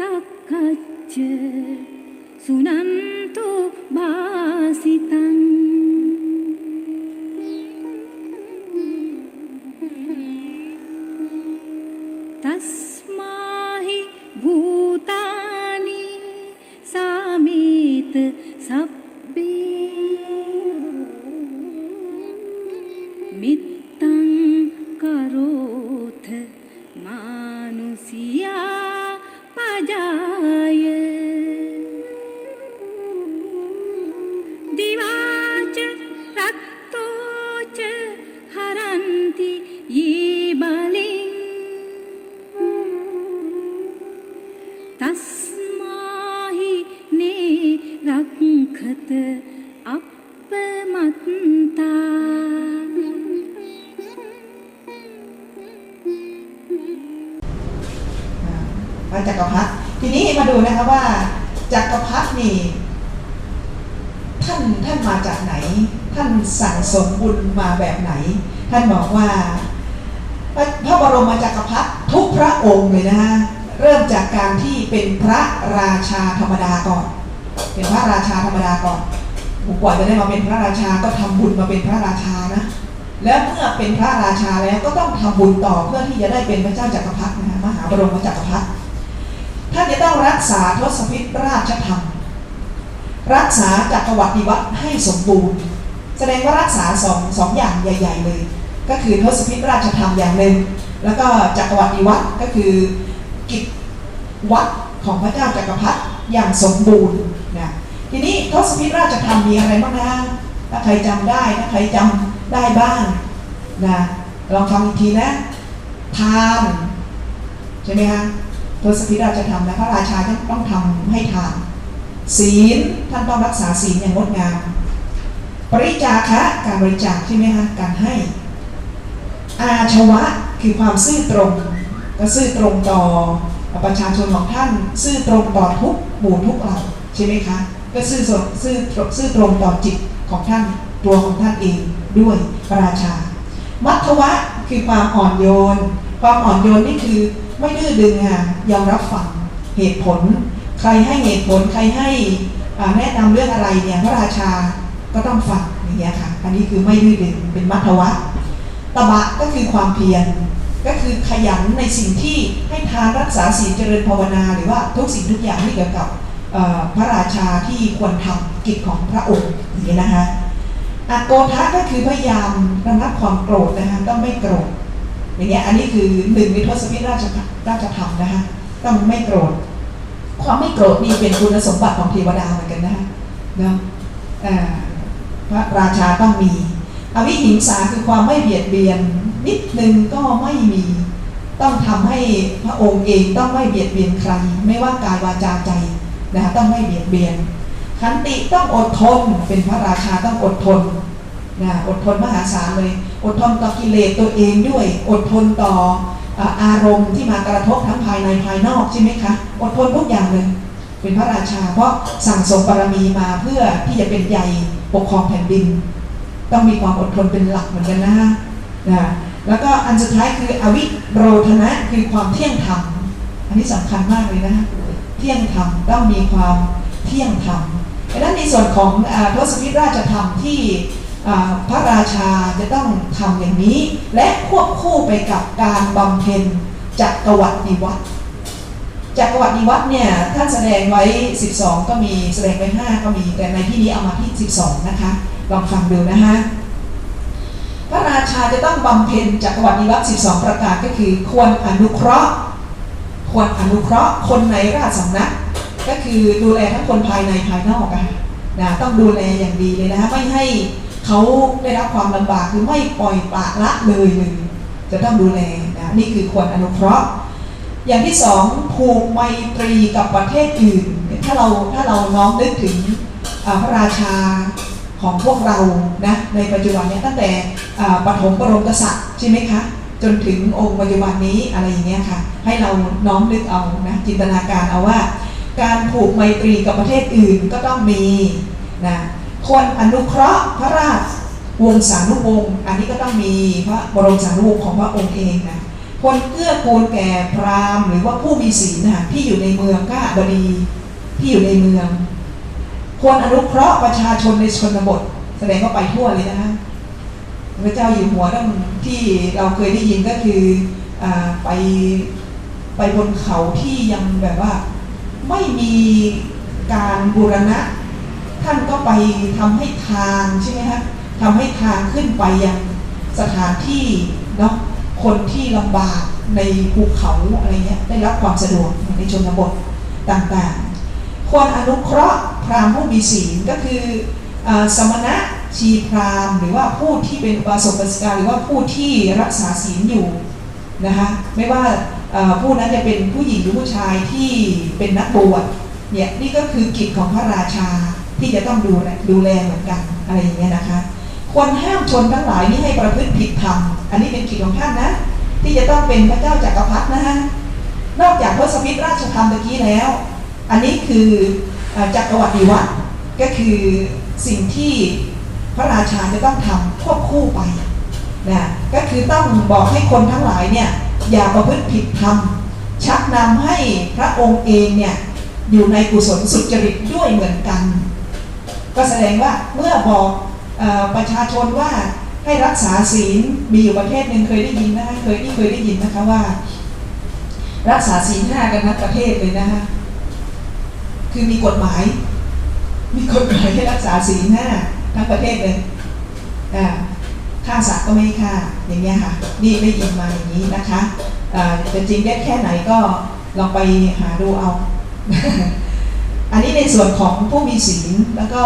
saccacce su สั่งสมบุญมาแบบไหน ท่านบอกว่า พระบรมจักรพรรดิทุกพระองค์เลยนะฮะเริ่มจากการที่เป็นพระราชาธรรมดาก่อน เป็นพระราชาธรรมดาก่อนกว่าจะได้มาเป็นพระราชาก็ทำบุญมาเป็นพระราชานะแล้วเมื่อเป็นพระราชาแล้วก็ต้องทำบุญต่อเพื่อที่จะได้เป็นพระเจ้าจักรพรรดินะฮะมหาบรมจักรพรรดิท่านจะต้องรักษาทศพิธราชธรรม รักษาจักรวรรดิวัตรให้สมบูรณ์ แสดงว่ารักษาสองสองอย่างใหญ่ ๆ เลย ก็คือทศพิธราชธรรมอย่างหนึ่ง แล้วก็จักรวรรดิวัตรก็คือกิจวัตรของพระเจ้าจักรพรรดิอย่างสมบูรณ์นะทีนี้ทศพิธราชธรรมมีอะไรบ้างนะถ้าใครจำได้ถ้าใครจำได้บ้างนะลองฟังอีกทีนะ ทานใช่ไหมฮะทศพิธราชธรรมนะพระราชาท่านต้องทำให้ทานศีลท่านต้องรักษาศีลอย่างงดงาม ปริจาคะการบริจาคใช่ไหมคะการให้ อาชวะคือความซื่อตรง ก็ซื่อตรงต่อประชาชนของท่าน ซื่อตรงต่อทุกหมู่ทุกเหล่าใช่ไหมคะก็ซื่อตรงซื่อซื่อตรงต่อจิตของท่านตัวของท่านเองด้วยพระราชา มัทวะคือความอ่อนโยน ความอ่อนโยนนี่คือไม่ดื้อดึงค่ะยอมรับฟังเหตุผล ใครให้เหตุผลใครให้แนะนำเรื่องอะไรเนี่ยพระราชา ก็ต้องฟังอย่างเงี้ยค่ะ อันนี้คือไม่ดื้อดึงเป็นมัทวะตบะก็คือความเพียรก็คือขยันในสิ่งที่ให้ทานรักษาศีลเจริญภาวนาหรือว่าทุกสิ่งทุกอย่างที่เกี่ยวกับพระราชาที่ควรทำกิจของพระองค์อย่างนี้นะคะอโกทะก็คือพยายามระงับความโกรธนะคะต้องไม่โกรธอย่างเงี้ยอันนี้คือหนึ่งในทศพิธราชราชธรรมนะคะต้องไม่โกรธความไม่โกรธนี่เป็นคุณสมบัติของเทวดาเหมือนกันนะคะเนาะเอ่อ พระราชาต้องมี อวิหิงสาคือความไม่เบียดเบียน นิดนึงก็ไม่มี ต้องทำให้พระองค์เองต้องไม่เบียดเบียนใคร ไม่ว่ากายวาจาใจนะคะต้องไม่เบียดเบียน ขันติต้องอดทนเป็นพระราชาต้องอดทนนะอดทนมหาศาลเลย อดทนต่อกิเลสตัวเองด้วย อดทนต่อออารมณ์ที่มากระทบทั้งภายในภายนอกใช่ไหมคะอดทนทุกอย่างเลย เป็นพระราชาเพราะสั่งสมบารมีมาเพื่อที่จะเป็นใหญ่ ปกครองแผ่นดิน ต้องมีความอดทนเป็นหลักเหมือนกันนะฮะนะแล้วก็อันสุดท้ายคืออวิโรธนะคือความเที่ยงธรรมอันนี้สำคัญมากเลยนะเที่ยงธรรมต้องมีความเที่ยงธรรมดังนั้นในส่วนของทศพิธราชธรรมที่พระราชาจะต้องทำอย่างนี้ และควบคู่ไปกับการบำเพ็ญจักรวรรดิวัตร จักรวรรดิวัดเนี่ยท่านแสดงไว้ 12 ก็มีแสดงไว้ 5 ก็มีแต่ในที่นี้เอามาที่ 12 นะคะ ลองฟังดูนะฮะพระราชาจะต้องบำเพ็ญจักรวรรดิวัด12 ประการก็คือ ควรอนุเคราะห์ ควรอนุเคราะห์คนในราชสำนัก ก็คือดูแลทั้งคนภายในภายนอกอะค่ะนะต้องดูแลอย่างดีเลยนะคะไม่ให้เขาได้รับความลำบากคือไม่ปล่อยปละละเลยเลยจะต้องดูแลนะนี่คือควรอนุเคราะห์ อย่างที่สองผูกไมตรีกับประเทศอื่น ถ้าเราถ้าเราน้อมนึกถึงพระราชาของพวกเรานะในปัจจุบันนี้ตั้งแต่ปฐมบรมกษัตริย์ใช่ไหมคะจนถึงองค์ปัจจุบันนี้อะไรอย่างเงี้ยค่ะ ให้เราน้อมนึกเอานะจินตนาการเอาว่า การผูกไมตรีกับประเทศอื่นก็ต้องมีนะควรอนุเคราะห์พระราชวงศานุวงศ์อันนี้ก็ต้องมีพระบรมสานุวงศ์ของพระองค์เองนะ ควรเกื้อกูลแก่พราหมณ์หรือว่าผู้มีศีลนะที่อยู่ในเมืองก้าบดีที่อยู่ในเมืองควรอนุเคราะห์ประชาชนในชนบท แสดงว่าไปทั่วเลยนะคะพระเจ้าอยู่หัวนั่นที่เราเคยได้ยินก็คืออไปไปบนเขาที่ยังแบบว่าไม่มีการบูรณะ ท่านก็ไปทำให้ทางใช่ไหมคะทำให้ทางขึ้นไปยังสถานที่เนาะ คนที่ลำบากในภูเขาอะไรเงี้ยได้รับความสะดวกในชนบทต่างๆ ควรอนุเคราะห์พราหมณ์ผู้มีศีลก็คืออสมณะชีพราหมณ์ หรือว่าผู้ที่เป็นอุบาสกอุบาสิกาหรือว่าผู้ที่รักษาศีลอยู่นะคะไม่ว่าผู้นั้นจะเป็นผู้หญิงหรือผู้ชายที่เป็นนักบวชเนี่ยนี่ก็คือกิจของพระราชาที่จะต้องดูดูแลเหมือนกันอะไรอย่างเงี้ยนะคะ ควรห้ามชนทั้งหลายนี่ให้ประพฤติผิดธรรม อันนี้เป็นกิจของท่านนะ ที่จะต้องเป็นพระเจ้าจากักรพรรดินะฮะ นอกจากทศพิธราชธรรมตะกี้แล้ว อันนี้คือจักรวรรดิวัตรก็คือสิ่งที่พระราชาจะต้องทำควบคู่ไปนะก็คือต้องบอกให้คนทั้งหลายเนี่ยอย่าประพฤติผิดธรรม ชักนำให้พระองค์เองเนี่ยอยู่ในกุศลสุจริตด้วยเหมือนกัน ก็แสดงว่าเมื่อบอกเออ ประชาชนว่าให้รักษาศีลมีอยู่ประเทศหนึ่งเคยได้ยินนะคะเคยที่เคยได้ยินนะคะว่า รักษาศีลห้ากันทั้งประเทศเลยนะคะคือมีกฎหมาย มีกฎหมายให้รักษาศีลห้าทั้งประเทศเลยอ่าฆ่าสัตว์ก็ไม่ฆ่าอย่างเงี้ยค่ะ นี่ได้ยินมาอย่างนี้นะคะจะจริงได้แค่ไหนก็ลองไปหาดูเอา อันนี้ในส่วนของผู้มีศีลแล้วก็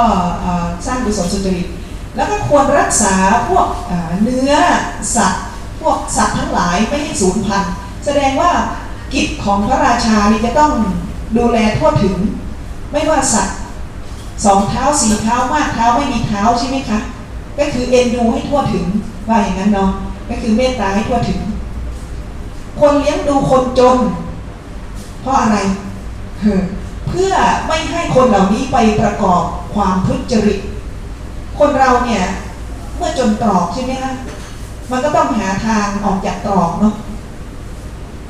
สร้างกุศลสุจริต แล้วก็ควรรักษาพวกเนื้อสัตว์ พวกสัตว์ทั้งหลายไม่ให้สูญพันธุ์ แสดงว่ากิจของพระราชานี่จะต้องดูแลทั่วถึง ไม่ว่าสัตว์สองเท้าสี่เท้ามากเท้าไม่มีเท้าใช่ไหมคะ ก็คือเอ็นดูให้ทั่วถึงว่าอย่างนั้นเนาะก็คือเมตตาให้ทั่วถึง คนเลี้ยงดูคนจน เพราะอะไร เพื่อไม่ให้คนเหล่านี้ไปประกอบความทุจริต คนเราเนี่ย เมื่อจนตรอกใช่ไหมคะมันก็ต้องหาทางออกจากตรอกเนาะ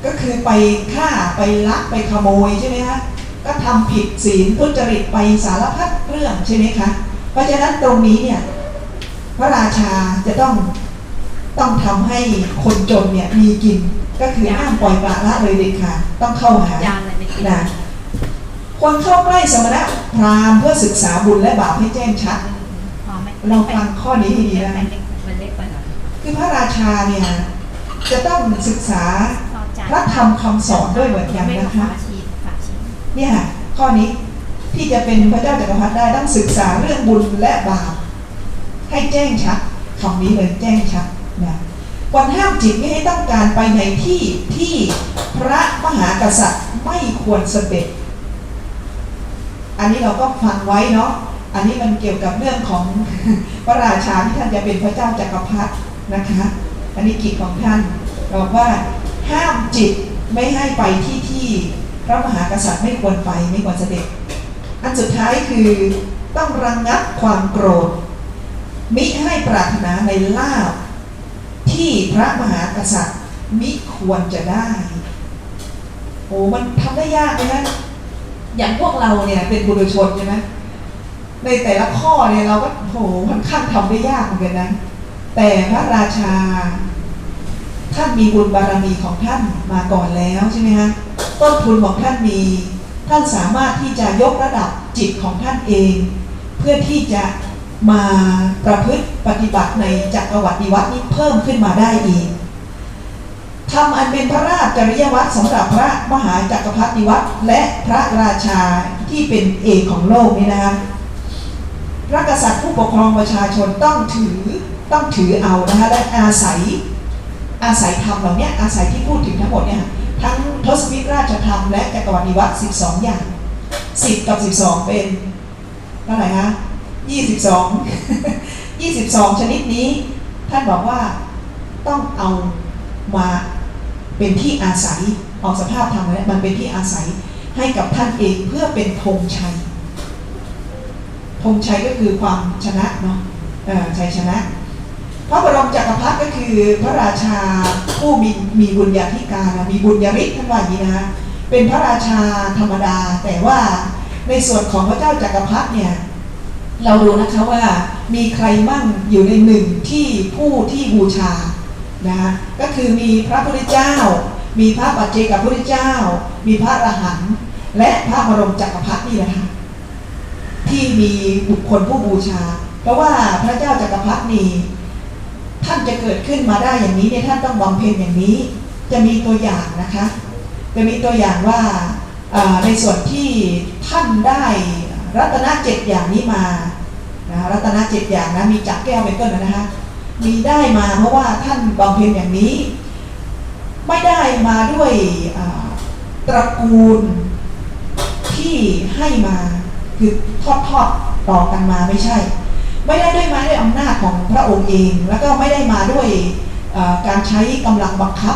ก็คือไปฆ่าไปลักไปขโมยใช่ไหมคะก็ทำผิดศีลทุจริตไปสารพัดเรื่องใช่ไหมคะเพราะฉะนั้นตรงนี้เนี่ยพระราชาจะต้องต้องทำให้คนจนเนี่ยมีกินก็คือห้ามปล่อยปละละเลยเด็ดขาดต้องเข้าหายาวเลยไม่กินนะควรเข้าใกล้สมณะพราหมณ์เพื่อศึกษาบุญและบาปให้แจ้งชัดพอไหม เราฟังข้อนี้ดีๆนะมันเล็กไปหน่อคือพระราชาเนี่ยจะต้องศึกษาพระธรรมคำสอนด้วยเหมือนกันนะคะเนี่ยข้อนี้ที่จะเป็นพระเจ้าจักรพรรดิได้ต้องศึกษาเรื่องบุญและบาปให้แจ้งชัดคำนี้เลยแจ้งชัดนะควรห้ามจิตไม่ให้ต้องการไปในที่ที่พระมหากษัตริย์ไม่ควรเสด็จ อันนี้เราก็ฟังไว้เนาะ อันนี้มันเกี่ยวกับเรื่องของพระราชาที่ท่านจะเป็นพระเจ้าจักรพรรดินะคะ อันนี้กิจของท่านบอกว่าห้ามจิตไม่ให้ไปที่ที่พระมหากษัตริย์ไม่ควรไปไม่ควรเสด็จ อันสุดท้ายคือต้องระงงับความโกรธ มิให้ปรารถนาในลาภที่พระมหากษัตริย์มิควรจะได้ โอ้มันทำได้ยากเลยนะอย่างพวกเราเนี่ยเป็นบุรุษชนใช่ไหม ในแต่ละข้อเนี่ยเราก็โหค่อนข้างทำได้ยากเหมือนกันนะ แต่พระราชา ท่านมีบุญบารมีของท่านมาก่อนแล้วใช่ไหมฮะต้นทุนของท่านมี ท่านสามารถที่จะยกระดับจิตของท่านเอง เพื่อที่จะมาประพฤติปฏิบัติในจักรวรรดิวัตนี้เพิ่มขึ้นมาได้อีกทำอันเป็นพระราชจริยวัตรสำหรับพระมหาจักรพรรดิวัตรและพระราชาที่เป็นเอกของโลกนี้นะคะ พระกษัตริย์ผู้ปกครองประชาชนต้องถือต้องถือเอานะคะและอาศัยอาศัยธรรมเหล่านี้อาศัยที่พูดถึงทั้งหมดเนี่ยทั้งทศวิตราชธรรมและจักรวรรดิวัตร12อย่าง10กับ12เป็นเท่าไหร่ฮะ22 22ชนิดนี้ ท่านบอกว่าต้องเอามาเป็นที่อาศัยเอาสภาพธรรมนั้นมันเป็นที่อาศัยให้กับท่านเองเพื่อเป็นธงชัย ธงชัยก็คือความชนะเนาะเอ่ชัยชนะ พระบรมจักรพรรดิก็คือพระราชาผู้มีมีบุญญาธิการมีบุญญาฤทธิ์ท่านว่าอย่างนี้นะเป็นพระราชาธรรมดา แต่ว่าในส่วนของพระเจ้าจักรพรรดิเนี่ยเราดูนะคะว่ามีใครมั่งอยู่ในหนึ่งที่ผู้ที่บูชานะก็คือมีพระพุทธเจ้า มีพระปัจเจกพุทธเจ้า มีพระอรหันต์และพระบรมจักรพรรดินี่แหละค่ะ ที่มีบุคคลผู้บูชา เพราะว่าพระเจ้าจักรพรรดินี่ท่านจะเกิดขึ้นมาได้อย่างนี้เนี่ยท่านต้องบำเพ็ญอย่างนี้ จะมีตัวอย่างนะคะ จะมีตัวอย่างว่าในส่วนที่ท่านได้รัตนเจ็ดอย่างนี้มานะรัตนเจ็ดอย่างนะมีจักรแก้วเป็นต้นนะคะมีได้มาเพราะว่าท่านบำเพ็ญอย่างนี้ ไม่ได้มาด้วยตระกูลที่ให้มา คือทอดทอดๆต่อกันมาไม่ใช่ ไม่ได้ด้วยมาด้วยอำนาจของพระองค์เอง แล้วก็ไม่ได้มาด้วยการใช้กำลังบังคับ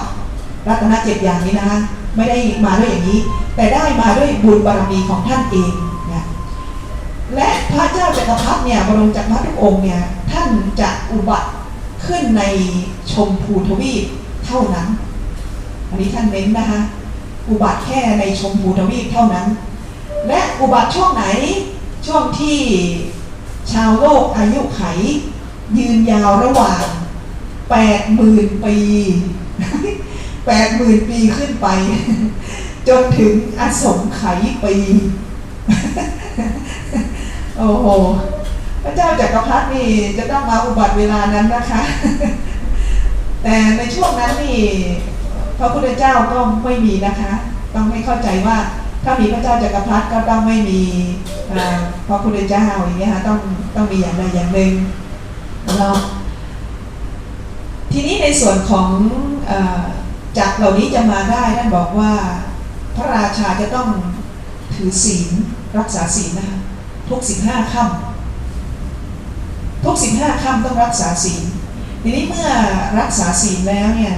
รัตนเจ็ดอย่างนี้นะคะไม่ได้มาด้วยอย่างนี้ แต่ได้มาด้วยบุญบารมีของท่านเองนะและพระเจ้าจักรพรรดิเนี่ยบรมจักรพรรดิทุกองค์เนี่ยท่านจะอุบัติขึ้นในชมพูทวีปเท่านั้น อันนี้ท่านเน้นนะคะอุบัติแค่ในชมพูทวีปเท่านั้น และอุบัติช่วงไหน ช่วงที่ชาวโลกอายุไข ยืนยาวระหว่างแปดหมื่นปีแปดหมื่นปีขึ้นไป จนถึงอสงไขยปี โอ้โห พระเจ้าจักรพรรดินี่จะต้องมาอุบัติเวลานั้นนะคะ แต่ในช่วงนั้นนี่ พระพุทธเจ้าก็ไม่มีนะคะ ต้องให้เข้าใจว่า ถ้ามีพระเจ้าจักรพรรดิก็ต้องไม่มีพระพุทธเจ้าอย่างเงี้ยค่ะต้องต้องมีอย่างใดอย่างหนึ่งเนาะทีนี้ในส่วนของอจักรเหล่านี้จะมาได้ท่านบอกว่าพระราชาจะต้องถือศีลรักษาศีลนะคะทุกสิบห้าค่ำทุกสิบห้าค่ำต้องรักษาศีลทีนี้เมื่อรักษาศีลแล้วเนี่ย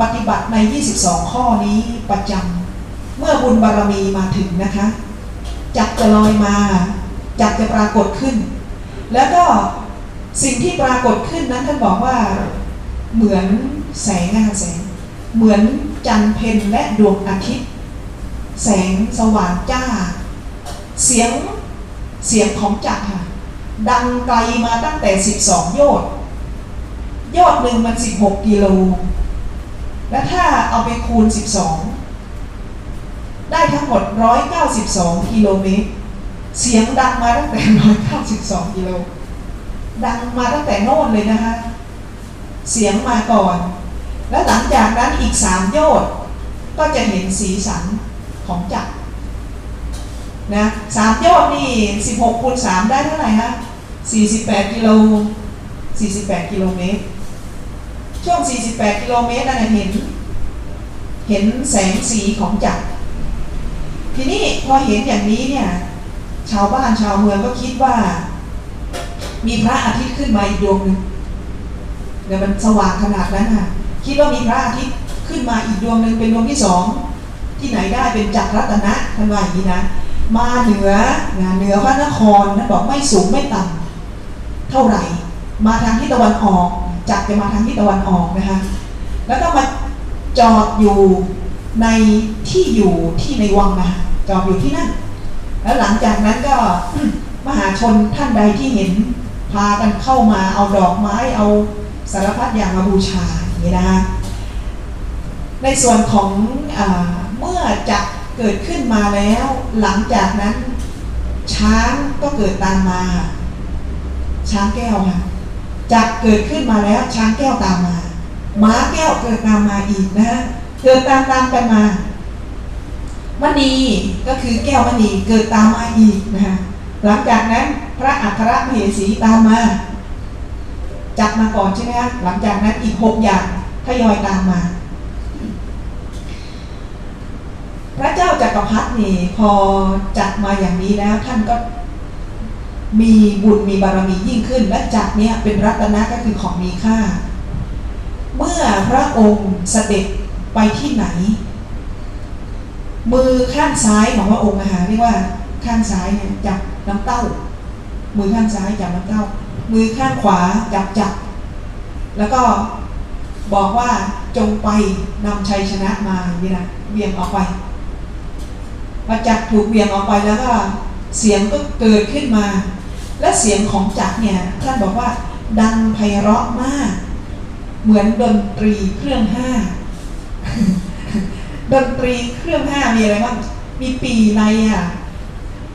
ปฏิบัติใน 22 ข้อนี้ประจำ เมื่อบุญบารมีมาถึงนะคะจักจะลอยมาจักจะปรากฏขึ้น แล้วก็สิ่งที่ปรากฏขึ้นนั้นท่านบอกว่าเหมือนแสงนะคะแสง เหมือนจันเพนและดวงอาทิตย์ แสงสว่างจ้า เสียงเสียงของจักรค่ะ ดังไกลมาตั้งแต่ 12 โยชน์โยชน์หนึ่งมัน 16 กิโล และถ้าเอาไปคูณ 12 ได้ทั้งหมด 192 กิโลเมตร เสียงดังมาตั้งแต่ 192 กิโล ดังมาตั้งแต่โน่นเลยนะคะ เสียงมาก่อน และหลังจากนั้นอีก 3 โยชน์ก็จะเห็นสีสันของจักรนะสามโยชน์นี่ 16คูณ3ได้เท่าไหร่ฮะ 48 กิโล 48 กิโลเมตร ช่วง 48 กิโลเมตรนั่นเห็น เห็นแสงสีของจักร ทีนี้พอเห็นอย่างนี้เนี่ย ชาวบ้านชาวเมืองก็คิดว่า มีพระอาทิตย์ขึ้นมาอีกดวงหนึ่งเดี๋ยวมันสว่างขนาดนั้นค่ะ คิดว่ามีพระอาทิตย์ขึ้นมาอีกดวงหนึ่งเป็นดวงที่สองที่ไหนได้เป็นจักรรัตนะท่านว่าอย่างนี้นะ มาเหนือนะเหนือพระนครท่นบอกไม่สูงไม่ต่ำเท่าไหร่ มาทางทิศตะวันออกจักรจะมาทางทิศตะวันออกนะคะแล้วก็มาจอดอยู่ ในที่อยู่ที่ในวังนะจอดอยู่ที่นั่น แล้วหลังจากนั้นก็มหาชนท่านใดที่เห็นพากันเข้ามาเอาดอกไม้เอาสารพัดอย่างมาบูชาอย่างนี้นะคะในส่วนของอเมื่อจักรเกิดขึ้นมาแล้ว หลังจากนั้น ช้างก็เกิดตามมา ช้างแก้วค่ะจักรเกิดขึ้นมาแล้วช้างแก้วตามมาม้าแก้วเกิดตามมาอีกนะ เกิดตามตามกันมามณีก็คือแก้วมณีเกิดตามมาอีกนะคะหลังจากนั้นพระอัครมเหสีตามมาจับมาก่อนใช่ไหมคะหลังจากนั้นอีกหกอย่างทยอยตามมา พระเจ้าจักรพรรดินี่พอจัดมาอย่างนี้แล้วท่านก็มีบุญมีบารมียิ่งขึ้น และจักเนี่ยเป็นรัตนะก็คือของมีค่า เมื่อพระองค์เสด็จ ไปที่ไหน มือข้างซ้ายของพระองค์นะคะเรียกว่าข้างซ้ายเนี่ยจับน้ำเต้า มือข้างซ้ายจับน้ำเต้า มือข้างขวาจับจับ แล้วก็บอกว่าจงไปนำชัยชนะมาอย่างนี้นะเวียงออกไปพอจักถูกเวียงออกไปแล้วก็เสียงก็เกิดขึ้นมา และเสียงของจักเนี่ยท่านบอกว่าดังไพเราะมาก เหมือนดนตรีเครื่องห้า ดนตรีเครื่องห้ามีอะไรบ้าง มีปีในอะ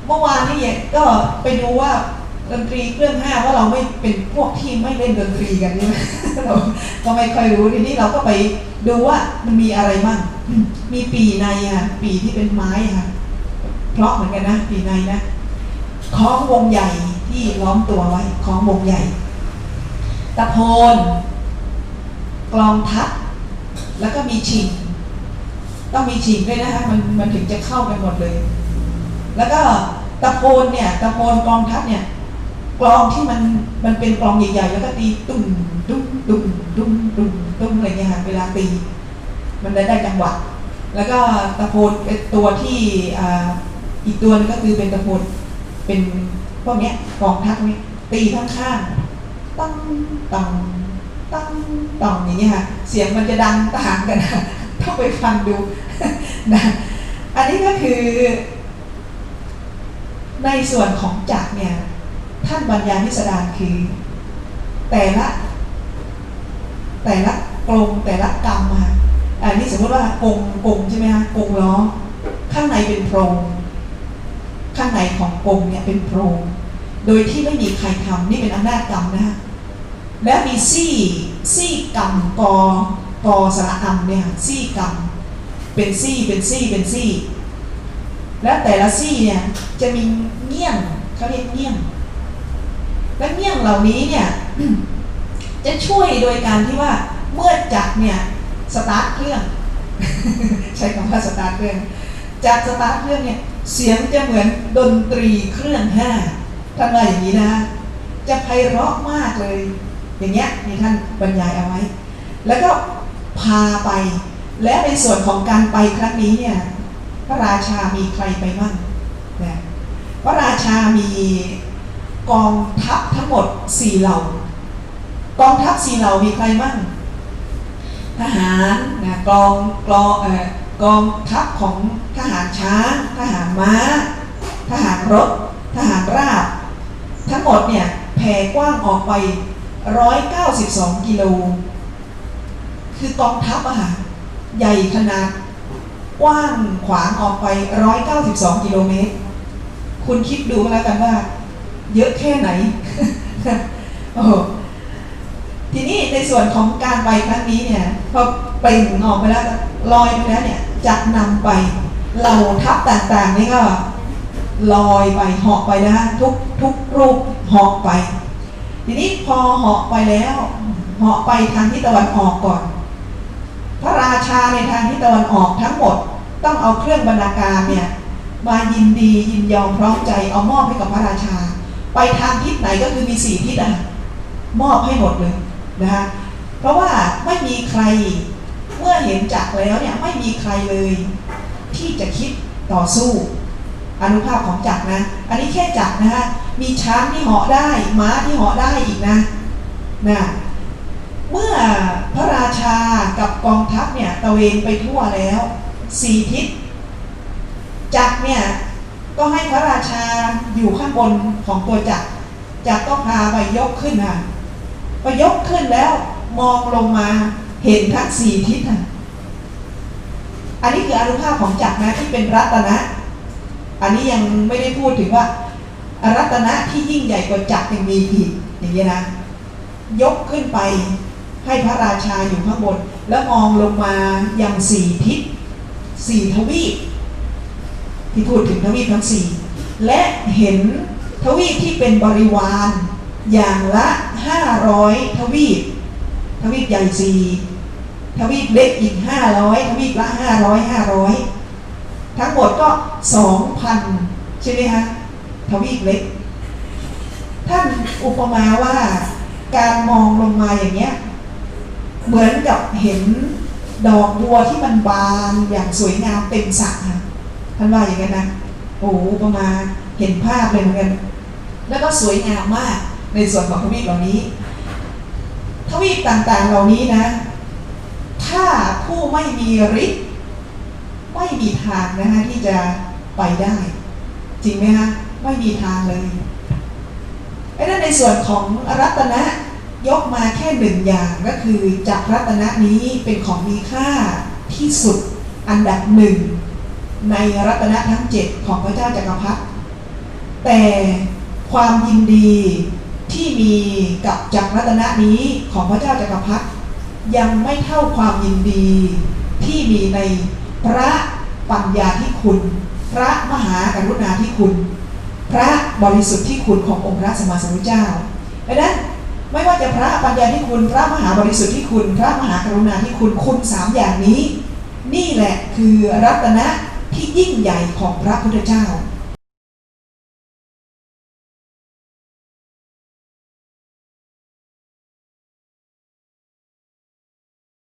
เมื่อวานนี่ก็ไปดูว่าดนตรีเครื่องห้าว่าเราไม่เป็นพวกที่ไม่เล่นดนตรีกันใช่ไหมเราก็ไม่ค่อยรู้ทีนี้เราก็ไปดูว่ามันมีอะไรบ้างมีปีในอะปีที่เป็นไม้อะเพราะเหมือนกันนะปีในนะคล้องวงใหญ่ที่ล้อมตัวไว้คล้องวงใหญ่ ตะโพนกลองทัพ แล้วก็มีชิงต้องมีชิงด้วยนะคะมันมันถึงจะเข้ากันหมดเลย แล้วก็ตะโพนเนี่ยตะโพนกองทัพเนี่ยกลองที่มันมันเป็นกลองใหญ่ๆ แล้วก็ตีตุ้มตุ้มตุ้มตุ้มตุ้มตุ้มอะไรเงี้ยค่ะเวลาตี มันได้ได้จังหวะแล้วก็ตะโพนเป็นตัวที่ออีกตัวนึงก็คือเป็นตะโพนเป็นพวกเนี้ยกองทัพเนี้ยตีข้างๆตั้งตัง ตั้งตังอย่างเงี้ยค่ะเสียงมันจะดังต่างกันต้องไปฟังดูนะอันนี้ก็คือ ในส่วนของจักรเนี่ย ท่านบรรยายพิสดารคือ แต่ละ แต่ละกลงแต่ละกรรมมาอันนี้สมมติว่ากงกงใช่ไหมคะกงล้อข้างในเป็นโพรงข้างในของกงเนี่ยเป็นโพรงโดยที่ไม่มีใครทำนี่เป็นอำนาจกรรมนะฮะ และมีซี่ซี่กรรมกอกอสระอัมเนี่ยค่ะซี่กรรมเป็นซี่เป็นซี่เป็นซี่และแต่ละซี่เนี่ยจะมีเงี้ยงเขาเรียกเงี้ยงและเงี้ยงเหล่านี้เนี่ยจะช่วยโดยการที่ว่าเมื่อจักรเนี่ยสตาร์ทเครื่อง ใช้คำว่าสตาร์ทเครื่องจากสตาร์ทเครื่องเนี่ยเสียงจะเหมือนดนตรีเครื่องห้าท่านว่าอย่างนี้นะ จะไพเราะมากเลย อย่างเงี้ยนี่ท่านบรรยายเอาไว้ แล้วก็พาไป และในส่วนของการไปครั้งนี้เนี่ยพระราชามีใครไปบ้างนะพระราชามีกองทัพทั้งหมดสี่เหล่ากองทัพสี่เหล่ามีใครบ้างทหารนะกองกองเอ่อกองทัพของทหารช้างทหารม้า ทหารรถ ทหารราบ ทั้งหมดเนี่ยแผ่กว้างออกไป 192 กิโล คือกองทัพอะค่ะใหญ่ขนาดกว้างขวางออกไป 192 กิโลเมตร คุณคิดดูแล้วกันว่า เยอะแค่ไหนโอ้ทีนี้ในส่วนของการไปครั้งนี้เนี่ยพอเปล่งออกไปแล้วลอยไปแล้วเนี่ยจะนำไปเหล่าทัพต่างๆนี่ก็ลอยไปเหาะไปนะฮะทุกทุกรูปเหาะไป ทีนี้พอเหาะไปแล้วเหาะไปทางทิศตะวันออกก่อน พระราชาในทางทิศตะวันออกทั้งหมด ต้องเอาเครื่องบรรณาการเนี่ยมายินดียินยอมพร้อมใจเอามอบให้กับพระราชา ไปทางทิศไหนก็คือมีสี่ทิศอะมอบให้หมดเลยนะคะเพราะว่าไม่มีใครเมื่อเห็นจักรแล้วเนี่ยไม่มีใครเลย ที่จะคิดต่อสู้อนุภาพของจักรนะ อันนี้แค่จักรนะฮะ มีช้างที่เหาะได้ม้าที่เหาะได้อีกนะนะเมื่อพระราชากับกองทัพเนี่ยตระเวนไปทั่วแล้วสี่ทิศจักรเนี่ยก็ให้พระราชาอยู่ข้างบนของตัวจักรจักรก็พาไปยกขึ้นค่ะพอยกขึ้นแล้วมองลงมาเห็นทั้งสี่ทิศค่ะอันนี้คืออนุภาพของจักรนะที่เป็นรัตนะ อันนี้ยังไม่ได้พูดถึงว่า รัตนะที่ยิ่งใหญ่กว่าจักรยังมีอีกอย่างนี้นะ ยกขึ้นไปให้พระราชาอยู่ข้างบน แล้วมองลงมายังสี่ทิศสี่ทวีปที่พูดถึงทวีปทั้งสี่และเห็นทวีปที่เป็นบริวารอย่างละห้าร้อยทวีป ทวีปใหญ่สี่ทวีปเล็กอีกห้าร้อยทวีปละห้าร้อยห้าร้อยทั้งหมดก็สองพันใช่ไหมฮะ ทวีปเล็ก ท่านอุปมาว่าการมองลงมาอย่างเงี้ย เหมือนกับเห็นดอกบัวที่มันบานอย่างสวยงามเต็มสระค่ะท่านว่าอย่างนั้นนะโอ้โหอุปมาเห็นภาพเลยเหมือนกันแล้วก็สวยงามมากในส่วนของทวีปเหล่านี้ ทวีปต่างๆเหล่านี้นะ ถ้าผู้ไม่มีฤทธิ์ไม่มีทางนะฮะที่จะไปได้ จริงไหมฮะ ไม่มีทางเลยไอ้นั่นในส่วนของรัตนะยกมาแค่หนึ่งอย่างก็คือจากรัตนะนี้เป็นของมีค่าที่สุดอันดับหนึ่งในรัตนะทั้งเจ็ดของพระเจ้าจักรพรรดิแต่ความยินดีที่มีกับจักรรัตนะนี้ของพระเจ้าจักรพรรดิยังไม่เท่าความยินดีที่มีในพระปัญญาที่คุณ พระมหากรุณาธิคุณ พระบริสุทธิ์ที่คุณขององค์พระสมมาสัมพุทธเจ้าดังนั้นไม่ว่าจะพระปัญญาที่คุณพระมหาบริสุทธิ์ที่คุณ พระมหากรุณาที่คุณคุณสามอย่างนี้ นี่แหละคือรัตนะที่ยิ่งใหญ่ของพระพุทธเจ้า